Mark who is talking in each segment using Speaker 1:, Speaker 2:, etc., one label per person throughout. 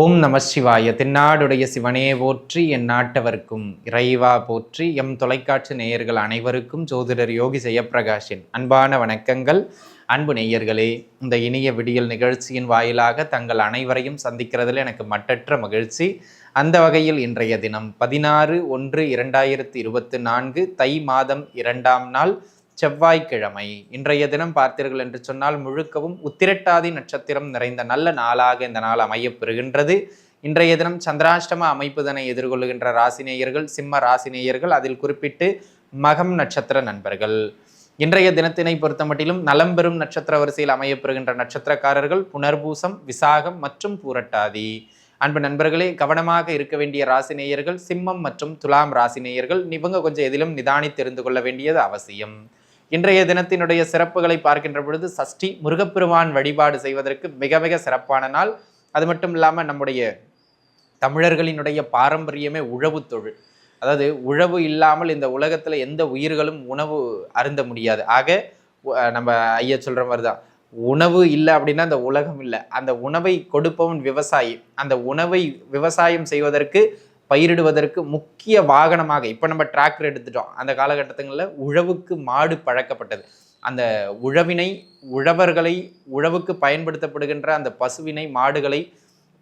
Speaker 1: ஓம் நம சிவாய. தென்னாடுடைய சிவனே போற்றி என் நாட்டவர்க்கும் இறைவா போற்றி. எம் தொலைக்காட்சி நேயர்கள் அனைவருக்கும் ஜோதிடர் யோகி ஜெயப்பிரகாஷின் அன்பான வணக்கங்கள். அன்பு நேயர்களே இந்த இனிய விடியல் நிகழ்ச்சியின் வாயிலாக தங்கள் அனைவரையும் சந்திக்கிறதுல எனக்கு மட்டற்ற மகிழ்ச்சி. அந்த வகையில் இன்றைய தினம் பதினாறு ஒன்று இரண்டாயிரத்தி இருபத்தி நான்கு தை மாதம் இரண்டாம் நாள் செவ்வாய்க்கிழமை. இன்றைய தினம் பார்த்தீர்கள் என்று சொன்னால் முழுக்கவும் உத்திரட்டாதி நட்சத்திரம் நிறைந்த நல்ல நாளாக இந்த நாள் அமையப்பெறுகின்றது. இன்றைய தினம் சந்திராஷ்டம அமைப்புதனை எதிர்கொள்ளுகின்ற ராசினேயர்கள் சிம்ம ராசினேயர்கள் அதில் குறிப்பிட்டு மகம் நட்சத்திர நண்பர்கள். இன்றைய தினத்தினை பொறுத்த மட்டிலும் நலம் பெறும் நட்சத்திர வரிசையில் அமையப்பெறுகின்ற நட்சத்திரக்காரர்கள் புனர்பூசம் விசாகம் மற்றும் பூரட்டாதி. அன்பு நண்பர்களே கவனமாக இருக்க வேண்டிய ராசினேயர்கள் சிம்மம் மற்றும் துலாம் ராசினேயர்கள் இவங்க கொஞ்சம் எதிலும் நிதானி தெரிந்து கொள்ள வேண்டியது அவசியம். இன்றைய தினத்தினுடைய சிறப்புகளை பார்க்கின்ற பொழுது சஷ்டி முருகப்பெருமான் வழிபாடு செய்வதற்கு மிக மிக சிறப்பான நாள். அது மட்டும் இல்லாமல் நம்முடைய தமிழர்களினுடைய பாரம்பரியமே உழவு தொழில். அதாவது உழவு இல்லாமல் இந்த உலகத்தில் எந்த உயிர்களும் உணவு அருந்த முடியாது. ஆக நம்ம ஐயா சொல்கிற மாதிரி தான் உணவு இல்லை அப்படின்னா அந்த உலகம் இல்லை. அந்த உணவை கொடுப்பவன் விவசாயி. அந்த உணவை விவசாயம் செய்வதற்கு பயிரிடுவதற்கு முக்கிய வாகனமாக இப்போ நம்ம டிராக்டர் எடுத்துட்டோம். அந்த காலகட்டத்துங்களில் உழவுக்கு மாடு பழக்கப்பட்டது. அந்த உழவினை உழவர்களை உழவுக்கு பயன்படுத்தப்படுகின்ற அந்த பசுவினை மாடுகளை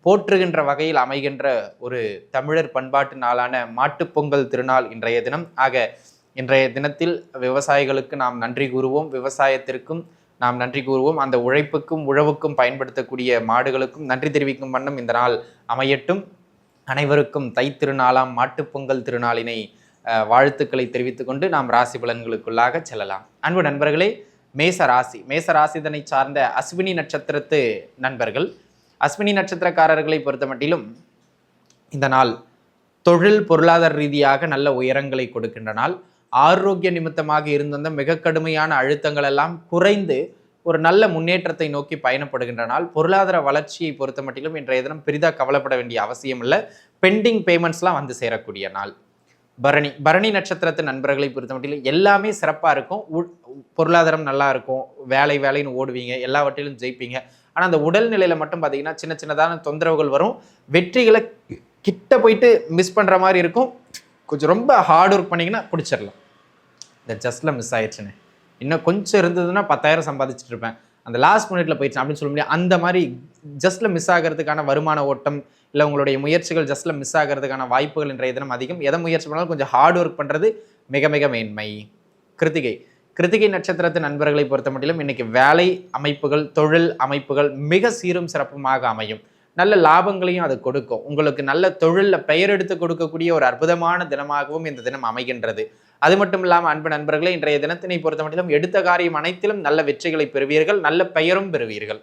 Speaker 1: போற்றுகின்ற வகையில் அமைகின்ற ஒரு தமிழர் பண்பாட்டு நாளான மாட்டுப்பொங்கல் திருநாள் இன்றைய தினம். ஆக இன்றைய தினத்தில் விவசாயிகளுக்கு நாம் நன்றி கூறுவோம். விவசாயத்திற்கும் நாம் நன்றி கூறுவோம். அந்த உழைப்புக்கும் உழவுக்கும் பயன்படுத்தக்கூடிய மாடுகளுக்கும் நன்றி தெரிவிக்கும் வண்ணம் இந்த நாள் அமையட்டும். அனைவருக்கும் தைத்திருநாளாம் மாட்டுப்பொங்கல் திருநாளினை வாழ்த்துக்களை தெரிவித்துக்கொண்டு நாம் ராசி பலன்களுக்குள்ளாக செல்லலாம். அன்பு நண்பர்களே மேச ராசி. மேச ராசிதனை சார்ந்த அஸ்வினி நட்சத்திரத்து நண்பர்கள். அஸ்வினி நட்சத்திரக்காரர்களை பொறுத்த மட்டிலும் இந்த நாள் தொழில் பொருளாதார ரீதியாக நல்ல உயரங்களை கொடுக்கின்ற நாள். ஆரோக்கிய நிமித்தமாக இருந்த மிக கடுமையான அழுத்தங்கள் எல்லாம் குறைந்து ஒரு நல்ல முன்னேற்றத்தை நோக்கி பயணப்படுகின்ற நாள். பொருளாதார வளர்ச்சியை பொறுத்த மட்டிலும் இன்றைய தினம் பெரிதாக கவலைப்பட வேண்டிய அவசியம் இல்லை. பெண்டிங் பேமெண்ட்ஸ்லாம் வந்து சேரக்கூடிய நாள். பரணி பரணி நட்சத்திரத்து நண்பர்களை பொறுத்த மட்டிலும் எல்லாமே சிறப்பாக இருக்கும். பொருளாதாரம் நல்லா இருக்கும். வேலை வேலைன்னு ஓடுவீங்க. எல்லாவற்றிலும் ஜெயிப்பீங்க. ஆனால் அந்த உடல்நிலையில் மட்டும் பார்த்தீங்கன்னா சின்ன சின்னதான தொந்தரவுகள் வரும். வெற்றிகளை கிட்ட போயிட்டு மிஸ் பண்ணுற மாதிரி இருக்கும். கொஞ்சம் ரொம்ப ஹார்ட் ஒர்க் பண்ணிங்கன்னா பிடிச்சிடலாம் இந்த ஜஸ்ட்டில் மிஸ் ஆயிடுச்சுன்னு. இன்னும் கொஞ்சம் இருந்ததுன்னா பத்தாயிரம் சம்பாதிச்சுட்டு இருப்பேன். அந்த லாஸ்ட் மினிட்ல போயிடுச்சு அப்படின்னு சொல்ல முடியாது. அந்த மாதிரி ஜஸ்ட்ல மிஸ் ஆகிறதுக்கான வருமான ஓட்டம் இல்லை உங்களுடைய முயற்சிகள் ஜஸ்ட்ல மிஸ் ஆகிறதுக்கான வாய்ப்புகள் இன்றைய தினம் அதிகம். எதை முயற்சி பண்ணாலும் கொஞ்சம் ஹார்ட் ஒர்க் பண்ணுறது மிக மிக மேன்மை. கிருத்திகை. கிருத்திகை நட்சத்திரத்தின் நண்பர்களை பொறுத்த மட்டிலும் இன்னைக்கு வேலை அமைப்புகள் தொழில் அமைப்புகள் மிக சீரும் சிறப்புமாக அமையும். நல்ல லாபங்களையும் அது கொடுக்கும். உங்களுக்கு நல்ல தொழிலில் பெயர் எடுத்து கொடுக்கக்கூடிய ஒரு அற்புதமான தினமாகவும் இந்த தினம் அமைகின்றது. அது மட்டும் இல்லாமல் அன்பு நண்பர்களே இன்றைய தினத்தினை பொறுத்த மட்டிலும் எடுத்த காரியம் அனைத்திலும் நல்ல வெற்றிகளை பெறுவீர்கள் நல்ல பெயரும் பெறுவீர்கள்.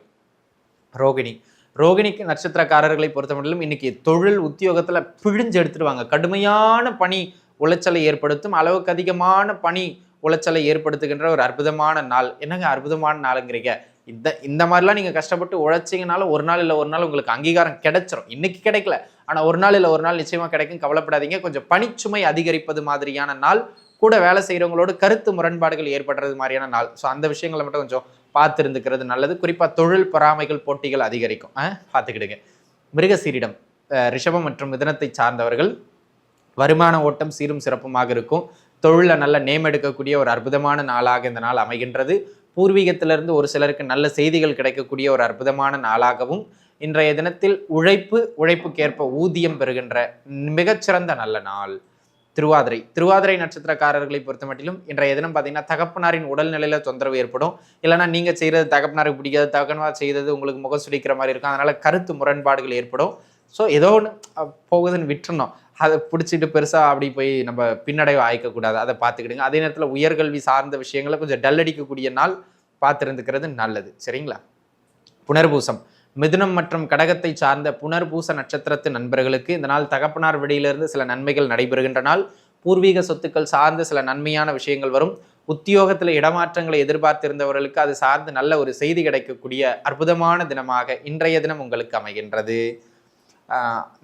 Speaker 1: ரோகிணி. ரோகிணிக்கு நட்சத்திரக்காரர்களை பொறுத்த மட்டிலும் இன்னைக்கு தொழில் உத்தியோகத்தில் பிழிஞ்சு எடுத்துடுவாங்க. கடுமையான பணி உளைச்சலை ஏற்படுத்தும் அளவுக்கு அதிகமான பணி உளைச்சலை ஏற்படுத்துகின்ற ஒரு அற்புதமான நாள். என்னங்க அற்புதமான நாளுங்கிறீங்க? இந்த இந்த மாதிரிலாம் நீங்கள் கஷ்டப்பட்டு உழைச்சிங்கனாலும் ஒரு நாள் இல்லை ஒரு நாள் உங்களுக்கு அங்கீகாரம் கிடைச்சிரும். இன்னைக்கு கிடைக்கல. ஆனால் ஒரு நாள் இல்லை ஒரு நாள் நிச்சயமாக கிடைக்கும். கவலைப்படாதீங்க. கொஞ்சம் பணிச்சுமை அதிகரிப்பது மாதிரியான நாள். கூட வேலை செய்கிறவங்களோடு கருத்து முரண்பாடுகள் ஏற்படுறது மாதிரியான நாள். ஸோ அந்த விஷயங்களை மட்டும் கொஞ்சம் பார்த்து இருந்துக்கிறது நல்லது. குறிப்பாக தொழில் பொறாமைகள் போட்டிகள் அதிகரிக்கும். பார்த்துக்கிடுங்க. மிருகசீரிடம் ரிஷபம் மற்றும் மிதனத்தை சார்ந்தவர்கள் வருமான ஓட்டம் சீரும் சிறப்புமாக இருக்கும். தொழிலை நல்ல நேம் எடுக்கக்கூடிய ஒரு அற்புதமான நாளாக இந்த நாள் அமைகின்றது. பூர்வீகத்திலிருந்து ஒரு சிலருக்கு நல்ல செய்திகள் கிடைக்கக்கூடிய ஒரு அற்புதமான நாளாகவும் இன்றைய தினத்தில் உழைப்பு உழைப்புக்கேற்ப ஊதியம் பெறுகின்ற மிகச்சிறந்த நல்ல நாள். திருவாதிரை. திருவாதிரை நட்சத்திரக்காரர்களை பொறுத்த மட்டிலும் இன்றைய தினம் பார்த்தீங்கன்னா தகப்பனாரின் உடல்நிலையில தொந்தரவு ஏற்படும். இல்லைன்னா நீங்கள் செய்கிறது தகப்பனாருக்கு பிடிக்காது தகப்பனார் செய்தது உங்களுக்கு முகம் சுடிக்கிற மாதிரி இருக்கும். அதனால் கருத்து முரண்பாடுகள் ஏற்படும். ஸோ ஏதோ ஒன்று போகுதுன்னு விட்டுருணும் அதை பிடிச்சிட்டு பெருசாக அப்படி போய் நம்ம பின்னடைவு ஆயிக்கக்கூடாது. அதை பார்த்துக்கிடுங்க. அதே நேரத்தில் உயர்கல்வி சார்ந்த விஷயங்களை கொஞ்சம் டல் அடிக்கக்கூடிய நாள் பார்த்துருந்துக்கிறது நல்லது. சரிங்களா? புனர்பூசம். மிதுனம் மற்றும் கடகத்தை சார்ந்த புனர்பூச நட்சத்திரத்து நண்பர்களுக்கு இந்த நாள் தகப்பனார் வெளியிலிருந்து சில நன்மைகள் நடைபெறுகின்ற நாள். பூர்வீக சொத்துக்கள் சார்ந்த சில நன்மையான விஷயங்கள் வரும். உத்தியோகத்தில் இடமாற்றங்களை எதிர்பார்த்திருந்தவர்களுக்கு அது சார்ந்து நல்ல ஒரு செய்தி கிடைக்கக்கூடிய அற்புதமான தினமாக இன்றைய தினம் உங்களுக்கு அமைகின்றது.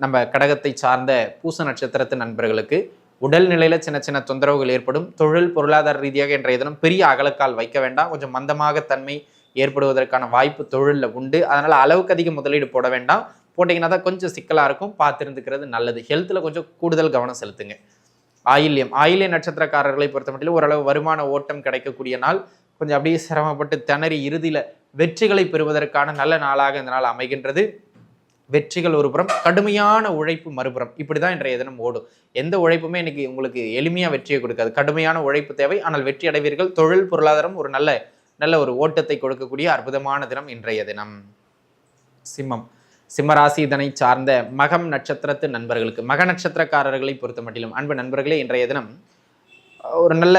Speaker 1: நம்ம கடகத்தை சார்ந்த பூச நட்சத்திரத்து நண்பர்களுக்கு உடல்நிலையில் சின்ன சின்ன தொந்தரவுகள் ஏற்படும். தொழில் பொருளாதார ரீதியாக இன்றைய தினம் பெரிய அகலக்கால் வைக்க வேண்டாம். கொஞ்சம் மந்தமாக தன்மை ஏற்படுவதற்கான வாய்ப்பு தொழிலில் உண்டு. அதனால் அளவுக்கு அதிக முதலீடு போட வேண்டாம். போட்டிங்கன்னா தான் கொஞ்சம் சிக்கலாக இருக்கும். பார்த்துருந்துக்கிறது நல்லது. ஹெல்த்தில் கொஞ்சம் கூடுதல் கவனம் செலுத்துங்க. ஆயில்யம். ஆயில்ய நட்சத்திரக்காரர்களை பொறுத்த மட்டும் ஓரளவு வருமான ஓட்டம் கிடைக்கக்கூடிய நாள். கொஞ்சம் அப்படியே சிரமப்பட்டு திணறி இறுதியில் வெற்றிகளை பெறுவதற்கான நல்ல நாளாக இந்த நாள் அமைகின்றது. வெற்றிகள் ஒரு புறம் கடுமையான உழைப்பு மறுபுறம். இப்படி தான் இன்றைய தினம் ஓடும். எந்த உழைப்புமே இன்னைக்கு உங்களுக்கு எளிமையாக வெற்றியை கொடுக்காது. கடுமையான உழைப்பு தேவை. ஆனால் வெற்றி அடைவீர்கள். தொழில் பொருளாதாரம் ஒரு நல்ல நல்ல ஒரு ஓட்டத்தை கொடுக்கக்கூடிய அற்புதமான தினம் இன்றைய தினம். சிம்மம். சிம்மராசி இதனை சார்ந்த மகம் நட்சத்திரத்து நண்பர்களுக்கு மக நட்சத்திரக்காரர்களை பொறுத்த மட்டிலும் அன்பு நண்பர்களே இன்றைய தினம் ஒரு நல்ல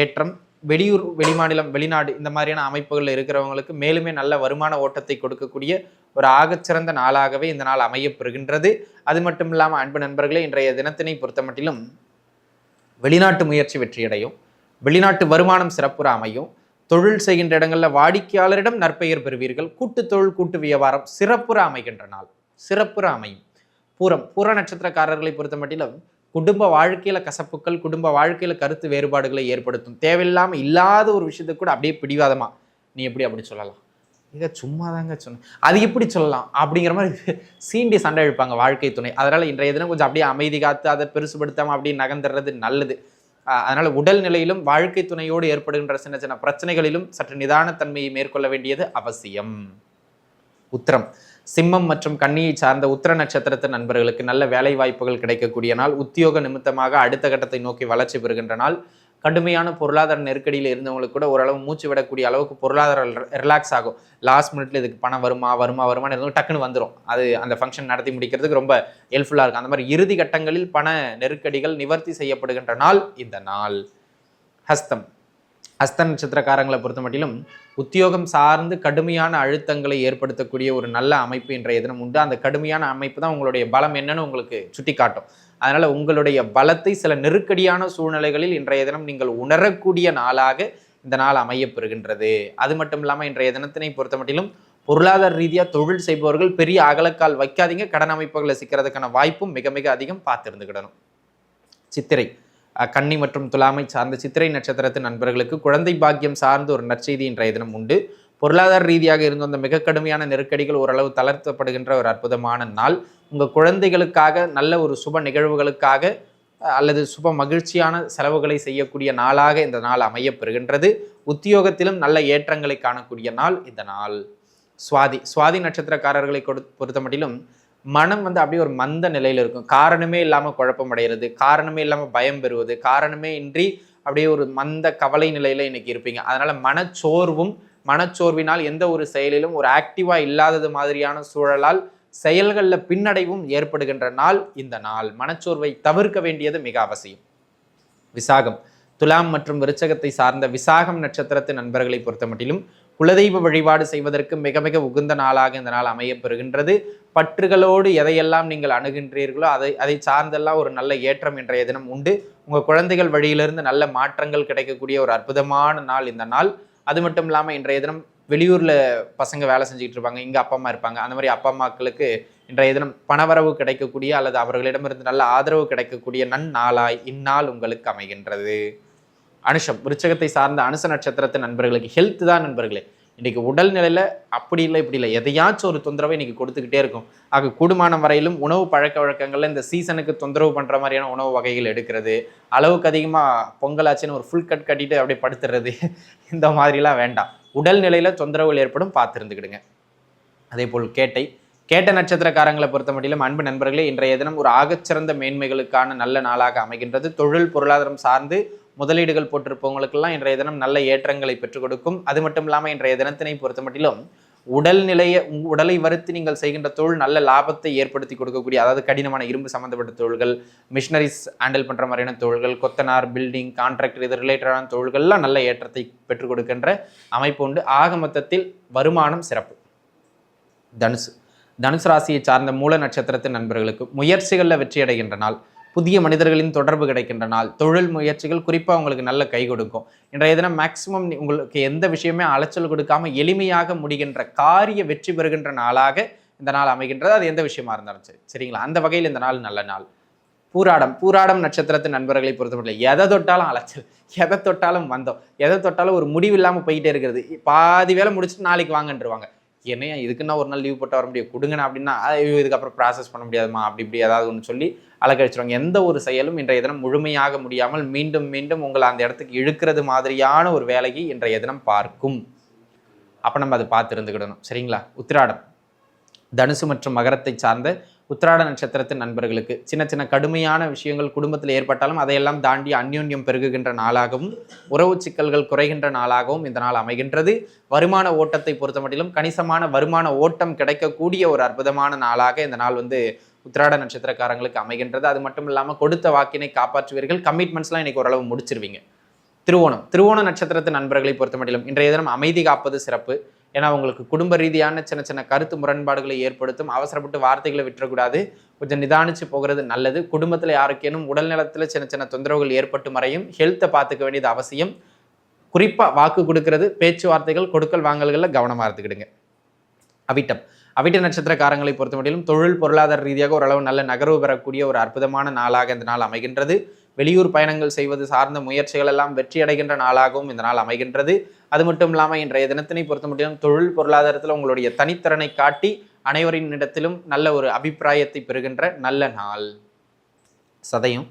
Speaker 1: ஏற்றம் வெளியூர் வெளிமாநிலம் வெளிநாடு இந்த மாதிரியான அமைப்புகளில் இருக்கிறவங்களுக்கு மேலுமே நல்ல வருமான ஓட்டத்தை கொடுக்கக்கூடிய ஒரு ஆகச்சிறந்த நாளாகவே இந்த நாள் அமையப்பெறுகின்றது. அது மட்டும் இல்லாமல் அன்பு நண்பர்களே இன்றைய தினத்தினை பொறுத்த மட்டிலும் வெளிநாட்டு முயற்சி வெற்றியடையும். வெளிநாட்டு வருமானம் சிறப்புற அமையும். தொழில் செய்கின்ற இடங்களில் வாடிக்கையாளரிடம் நற்பெயர் பெறுவீர்கள். கூட்டு தொழில் கூட்டு வியாபாரம் சிறப்புற அமைகின்ற நாள். சிறப்புற அமையும். பூரம் பூர நட்சத்திரக்காரர்களை பொறுத்த மட்டிலும் குடும்ப வாழ்க்கையில் கசப்புக்கள் குடும்ப வாழ்க்கையில் கருத்து வேறுபாடுகளை ஏற்படுத்தும். தேவையில்லாமல் இல்லாத ஒரு விஷயத்தை கூட அப்படியே பிடிவாதமா? நீ எப்படி அப்படி சொல்லலாம். இதை சும்மா தாங்க சொன்னேன் அது எப்படி சொல்லலாம்? அப்படிங்கிற மாதிரி சீண்டி சண்டை எழுப்பாங்க வாழ்க்கை துணை. அதனால் இன்றைய தினம் கொஞ்சம் அப்படியே அமைதி காத்து அதை பெருசுபடுத்தாமல் அப்படியே நகர்ந்துடுறது நல்லது. அதனால் உடல் நிலையிலும் வாழ்க்கை துணையோடு ஏற்படுகின்ற சின்ன சின்ன பிரச்சனைகளிலும் சற்று நிதானத்தன்மையை மேற்கொள்ள வேண்டியது அவசியம். உத்தரம். சிம்மம் மற்றும் கன்னியை சார்ந்த உத்திர நட்சத்திரத்து நண்பர்களுக்கு நல்ல வேலை வாய்ப்புகள் கிடைக்கக்கூடிய நாள். உத்தியோக நிமித்தமாக அடுத்த கட்டத்தை நோக்கி வளர்ச்சி பெறுகின்ற நாள். கடுமையான பொருளாதார நெருக்கடியில் இருந்தவங்களுக்கு கூட ஓரளவு மூச்சு விடக்கூடிய அளவுக்கு பொருளாதார ரிலாக்ஸ் ஆகும். லாஸ்ட் மினிட்ல இதுக்கு பணம் வருமா வருமா வருமானு இருந்தவங்க டக்குன்னு வந்துடும் அது அந்த ஃபங்க்ஷன் நடத்தி முடிக்கிறதுக்கு ரொம்ப ஹெல்ப்ஃபுல்லாக இருக்கும். அந்த மாதிரி இறுதி கட்டங்களில் பண நெருக்கடிகள் நிவர்த்தி செய்யப்படுகின்ற நாள் இந்த நாள். ஹஸ்தம். ஹஸ்த நட்சத்திரக்காரங்களை பொறுத்த மட்டிலும் உத்தியோகம் சார்ந்து கடுமையான அழுத்தங்களை ஏற்படுத்தக்கூடிய ஒரு நல்ல அமைப்பு இன்றைய தினம் உண்டு. அந்த கடுமையான அமைப்பு தான் உங்களுடைய பலம் என்னன்னு உங்களுக்கு சுட்டி காட்டும் அதனால் உங்களுடைய பலத்தை சில நெருக்கடியான சூழ்நிலைகளில் இன்றைய தினம் நீங்கள் உணரக்கூடிய நாளாக இந்த நாள் அமையப்பெறுகின்றது. அது மட்டும் இல்லாமல் இன்றைய தினத்தினை பொறுத்த மட்டிலும் பொருளாதார ரீதியாக தொழில் செய்பவர்கள் பெரிய அகலக்கால் வைக்காதீங்க. கடன் அமைப்புகளை சிக்கிறதுக்கான வாய்ப்பும் மிக மிக அதிகம் பார்த்துருந்துக்கிடணும் சித்திரை. கன்னி மற்றும் துலாமை சார்ந்த சித்திரை நட்சத்திரத்தின் நண்பர்களுக்கு குழந்தை பாக்கியம் சார்ந்த ஒரு நற்செய்தி இன்றைய தினம் உண்டு. பொருளாதார ரீதியாக இருந்த அந்த மிக கடுமையான நெருக்கடிகள் ஓரளவு தளர்த்தப்படுகின்ற ஒரு அற்புதமான நாள். உங்கள் குழந்தைகளுக்காக நல்ல ஒரு சுப நிகழ்வுகளுக்காக அல்லது சுப மகிழ்ச்சியான செலவுகளை செய்யக்கூடிய நாளாக இந்த நாள் அமையப்பெறுகின்றது. உத்தியோகத்திலும் நல்ல ஏற்றங்களை காணக்கூடிய நாள் இந்த நாள். சுவாதி சுவாதி நட்சத்திரக்காரர்களை கொடு பொறுத்த மட்டிலும் மனம் வந்து அப்படியே ஒரு மந்த நிலையில் இருக்கும். காரணமே இல்லாமல் குழப்பம் அடைகிறது காரணமே இல்லாமல் பயம் பெறுவது காரணமே இன்றி அப்படியே ஒரு மந்த கவலை நிலையில் இன்னைக்கு இருப்பீங்க. அதனால் மனச்சோர்வும் மனச்சோர்வினால் எந்த ஒரு செயலிலும் ஒரு ஆக்டிவாக இல்லாதது மாதிரியான சூழலால் செயல்களில் பின்னடைவும் ஏற்படுகின்ற நாள் இந்த நாள். மனச்சோர்வை தவிர்க்க வேண்டியது மிக அவசியம். விசாகம். துலாம் மற்றும் விருச்சகத்தை சார்ந்த விசாகம் நட்சத்திரத்து நண்பர்களை பொறுத்த மட்டிலும் குலதெய்வ வழிபாடு செய்வதற்கு மிக மிக உகந்த நாளாக இந்த நாள் அமையப்பெறுகின்றது. பற்றுகளோடு எதையெல்லாம் நீங்கள் அணுகின்றீர்களோ அதை அதை சார்ந்தெல்லாம் ஒரு நல்ல ஏற்றம் இன்றைய தினம் உண்டு. உங்கள் குழந்தைகள் வழியிலிருந்து நல்ல மாற்றங்கள் கிடைக்கக்கூடிய ஒரு அற்புதமான நாள் இந்த நாள். அது மட்டும் இல்லாமல் இன்றைய தினம் வெளியூரில் பசங்க வேலை செஞ்சுக்கிட்டு இருப்பாங்க இங்கே அப்பா அம்மா இருப்பாங்க. அந்த மாதிரி அப்பா அம்மாக்களுக்கு இன்றைய தினம் பணவரவு கிடைக்கக்கூடிய அல்லது அவர்களிடமிருந்து நல்ல ஆதரவு கிடைக்கக்கூடிய நன்னாளாய் இந்நாள் உங்களுக்கு அமைகின்றது. அனுஷம் விருச்சகத்தை சார்ந்த அனுச நட்சத்திரத்து நண்பர்களுக்கு ஹெல்த் தான் நண்பர்களே. இன்னைக்கு உடல் நிலையில அப்படி இல்லை இப்படி இல்லை. எதையாச்சும் ஒரு தொந்தரவை இன்னைக்கு கொடுத்துக்கிட்டே இருக்கும். ஆக கூடுமான வரையிலும் உணவு பழக்க வழக்கங்கள்ல இந்த சீசனுக்கு தொந்தரவு பண்ற மாதிரியான உணவு வகைகள் எடுக்கிறது அளவுக்கு அதிகமா பொங்கலாச்சுன்னு ஒரு ஃபுல் கட் கட்டிட்டு அப்படியே படுத்துறது இந்த மாதிரிலாம் வேண்டாம். உடல் நிலையில தொந்தரவுகள் ஏற்படும் பார்த்துருந்துக்கிடுங்க. அதே போல் கேட்டை. கேட்ட நட்சத்திரக்காரங்களை பொறுத்த மட்டிலும் அன்பு நண்பர்களே இன்றைய தினம் ஒரு ஆகச்சிறந்த மேன்மைகளுக்கான நல்ல நாளாக அமைகின்றது. தொழில் பொருளாதாரம் சார்ந்து முதலீடுகள் போட்டிருப்பவங்களுக்கெல்லாம் இன்றைய தினம் நல்ல ஏற்றங்களை பெற்றுக் கொடுக்கும். அது மட்டும் இல்லாமல் இன்றைய தினத்தினை பொறுத்த மட்டிலும் உடல்நிலைய உடலை வருத்தி நீங்கள் செய்கின்ற தொழில் நல்ல லாபத்தை ஏற்படுத்தி கொடுக்கக்கூடிய அதாவது கடினமான இரும்பு சம்பந்தப்பட்ட தொழில்கள் மிஷினரிஸ் ஹேண்டில் பண்ணுற மாதிரியான தொழில்கள் கொத்தனார் பில்டிங் கான்ட்ராக்டர் இது ரிலேட்டடான தொழில்கள்லாம் நல்ல ஏற்றத்தை பெற்றுக் கொடுக்கின்ற அமைப்பு உண்டு. ஆக மொத்தத்தில் வருமானம் சிறப்பு. தனுசு. தனுசு ராசியை சார்ந்த மூல நட்சத்திரத்தின் நண்பர்களுக்கு முயற்சிகளில் வெற்றி அடைகின்ற நாள். புதிய மனிதர்களின் தொடர்பு கிடைக்கின்ற நாள் தொழில் முயற்சிகள் குறிப்பாக உங்களுக்கு நல்ல கை கொடுக்கும். இன்றைய தினம் மேக்சிமம் உங்களுக்கு எந்த விஷயமே அலைச்சல் கொடுக்காம எளிமையாக முடிகின்ற காரிய வெற்றி பெறுகின்ற நாளாக இந்த நாள் அமைகின்றது. அது எந்த விஷயமா இருந்தாலும் சரி. சரிங்களா? அந்த வகையில் இந்த நாள் நல்ல நாள். பூராடம். பூராடம் நட்சத்திரத்தின் நண்பர்களை பொறுத்தவரை எதை தொட்டாலும் அலைச்சல் எதை தொட்டாலும் வந்தோம் எதை தொட்டாலும் ஒரு முடிவு இல்லாமல் போயிட்டே இருக்கிறது. பாதி வேலை முடிச்சுட்டு நாளைக்கு வாங்கன்றுவாங்க. என்னையா இதுக்குன்னா ஒரு நாள் லீவ் போட்டு வர முடியும். கொடுங்கண்ணா அப்படின்னா ஐயோ இதுக்கப்புறம் ப்ராசஸ் பண்ண முடியாதுமா? அப்படி இப்படி ஏதாவது ஒன்று சொல்லி அலக்கழிச்சிருவாங்க எந்த ஒரு செயலும் இன்றைய தினம் முழுமையாக முடியாமல் மீண்டும் மீண்டும் உங்களை அந்த இடத்துக்கு இழுக்கிறது மாதிரியான ஒரு வேலையை இன்றைய தினம் பார்க்கும். அப்போ நம்ம அதை பார்த்து இருந்துக்கிடணும். சரிங்களா? உத்திராடம். தனுசு மற்றும் மகரத்தை சார்ந்த உத்திராட நட்சத்திரத்தின் நண்பர்களுக்கு சின்ன சின்ன கடுமையான விஷயங்கள் குடும்பத்தில் ஏற்பட்டாலும் அதையெல்லாம் தாண்டி அந்யோன்யம் பெருகுகின்ற நாளாகவும் உறவு சிக்கல்கள் குறைகின்ற நாளாகவும் இந்த நாள் அமைகின்றது. வருமான ஓட்டத்தை பொறுத்தமட்டிலும் கணிசமான வருமான ஓட்டம் கிடைக்கக்கூடிய ஒரு அற்புதமான நாளாக இந்த நாள் வந்து உத்திராட நட்சத்திரக்காரங்களுக்கு அமைகின்றது. அது மட்டும் இல்லாமல் கொடுத்த வாக்கினை காப்பாற்றுவீர்கள். கமிட்மெண்ட்ஸ்லாம் இன்றைக்கி ஓரளவு முடிச்சிருவீங்க. திருவோணம். திருவோண நட்சத்திரத்து நண்பர்களை பொறுத்த மட்டும் இன்றைய தினம் அமைதி காப்பது சிறப்பு. ஏன்னா உங்களுக்கு குடும்ப ரீதியான சின்ன சின்ன கருத்து முரண்பாடுகளை ஏற்படுத்தும். அவசரப்பட்டு வார்த்தைகளை விட்டுறக்கூடாது. கொஞ்சம் நிதானிச்சு போகிறது நல்லது. குடும்பத்தில் யாருக்கேனும் உடல்நலத்தில் சின்ன சின்ன தொந்தரவுகள் ஏற்பட்டு மறையும். ஹெல்த்தை பார்த்துக்க வேண்டியது அவசியம். குறிப்பாக வாக்கு கொடுக்கறது பேச்சுவார்த்தைகள் கொடுக்கல் வாங்கல்களில் கவனமாக இருந்துக்கிடுங்க. அவிட்டம். அவிட்ட நட்சத்திரக்காரங்களை பொறுத்த மட்டிலும் தொழில் பொருளாதார ரீதியாக ஓரளவு நல்ல நகர்வு பெறக்கூடிய ஒரு அற்புதமான நாளாக இந்த நாள் அமைகின்றது. வெளியூர் பயணங்கள் செய்வது சார்ந்த முயற்சிகள் எல்லாம் வெற்றி அடைகின்ற நாளாகவும் இந்த நாள் அமைகின்றது. அது மட்டும் இல்லாமல் இன்றைய தினத்தினை பொறுத்தமட்டிலும் தொழில் பொருளாதாரத்தில் உங்களுடைய தனித்திறனை காட்டி அனைவரின் இடத்திலும் நல்ல ஒரு அபிப்பிராயத்தை பெறுகின்ற நல்ல நாள். சதயம்.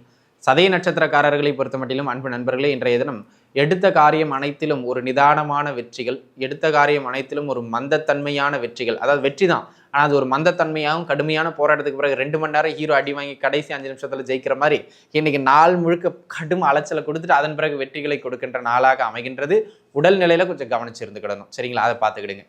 Speaker 1: சதய நட்சத்திரக்காரர்களை பொறுத்த மட்டிலும் அன்பு நண்பர்களே இன்றைய தினம் எடுத்த காரியம் அனைத்திலும் ஒரு நிதானமான வெற்றிகள் எடுத்த காரியம் அனைத்திலும் ஒரு மந்தத்தன்மையான வெற்றிகள். அதாவது வெற்றி தான். ஆனால் அது ஒரு மந்தத்தன்மையாகவும் கடுமையான போராட்டத்துக்கு பிறகு ரெண்டு மணி நேரம் ஹீரோ அடி வாங்கி கடைசி அஞ்சு நிமிஷத்தில் ஜெயிக்கிற மாதிரி இன்னைக்கு நாள் முழுக்க கடும் அலைச்சலை கொடுத்துட்டு அதன் பிறகு வெற்றிகளை கொடுக்கின்ற நாளாக அமைகின்றது. உடல்நிலையில் கொஞ்சம் கவனிச்சிருந்துக்கிடணும் சரிங்களா? அதை பார்த்துக்கிடுங்க.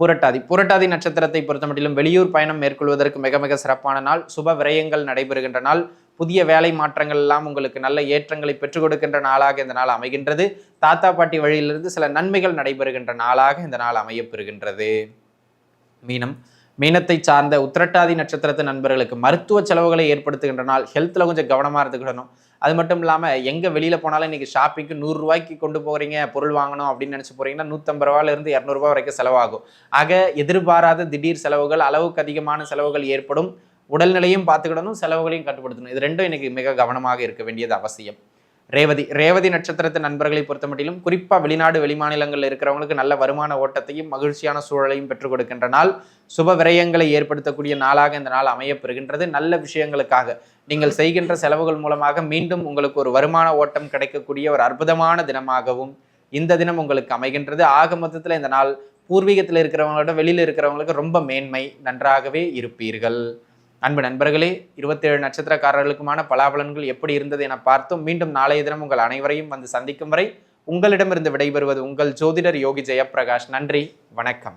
Speaker 1: புரட்டாதி புரட்டாதி நட்சத்திரத்தை பொறுத்த மட்டிலும் வெளியூர் பயணம் மேற்கொள்வதற்கு மிக மிக சிறப்பான நாள். சுப விரயங்கள் நடைபெறுகின்ற நாள். புதிய வேலை மாற்றங்கள் எல்லாம் உங்களுக்கு நல்ல ஏற்றங்களை பெற்றுக் கொடுக்கின்ற நாளாக இந்த நாள் அமைகின்றது. தாத்தா பாட்டி வழியிலிருந்து சில நன்மைகள் நடைபெறுகின்ற நாளாக இந்த நாள் அமையப்பெறுகின்றது. மீனம் மீனத்தை சார்ந்த உத்திரட்டாதி நட்சத்திரத்து நண்பர்களுக்கு மருத்துவ செலவுகளை ஏற்படுத்துகின்ற நாள். ஹெல்த்தில் கொஞ்சம் கவனமாக இருந்துக்கிடணும். அது மட்டும் இல்லாமல் எங்கே வெளியில் போனாலும் இன்றைக்கி ஷாப்பிங்க்கு நூறுரூவாய்க்கு கொண்டு போகிறீங்க பொருள் வாங்கணும் அப்படின்னு நினச்சி போகிறீங்கன்னா நூற்றம்பது ரூபாயிலிருந்து இரநூறுபா வரைக்கும் செலவாகும். ஆக எதிர்பாராத திடீர் செலவுகள் அளவுக்கு அதிகமான செலவுகள் ஏற்படும். உடல்நிலையும் பார்த்துக்கிடணும் செலவுகளையும் கட்டுப்படுத்தணும். இது ரெண்டும் இன்றைக்கி மிக கவனமாக இருக்க வேண்டியது அவசியம். ரேவதி ரேவதி நட்சத்திரத்து நண்பர்களை பொறுத்த மட்டிலும் குறிப்பாக வெளிநாடு வெளிமாநிலங்களில் இருக்கிறவங்களுக்கு நல்ல வருமான ஓட்டத்தையும் மகிழ்ச்சியான சூழலையும் பெற்றுக் கொடுக்கின்ற நாள். சுப விரயங்களை ஏற்படுத்தக்கூடிய நாளாக இந்த நாள் அமையப்பெறுகின்றது. நல்ல விஷயங்களுக்காக நீங்கள் செய்கின்ற செலவுகள் மூலமாக மீண்டும் உங்களுக்கு ஒரு வருமான ஓட்டம் கிடைக்கக்கூடிய ஒரு அற்புதமான தினமாகவும் இந்த தினம் உங்களுக்கு அமைகின்றது. ஆக மொத்தத்தில் இந்த நாள் பூர்வீகத்தில் இருக்கிறவங்களோட வெளியில் இருக்கிறவங்களுக்கு ரொம்ப மேன்மை நன்றாகவே இருப்பீர்கள். அன்பு நண்பர்களே இருபத்தேழு நட்சத்திரக்காரர்களுக்குமான பலாபலன்கள் எப்படி இருந்தது என பார்த்தும் மீண்டும் நாளைய தினம் உங்கள் அனைவரையும் வந்து சந்திக்கும் வரை உங்களிடமிருந்து விடைபெறுவது உங்கள் ஜோதிடர் யோகி ஜெயப்பிரகாஷ். நன்றி வணக்கம்.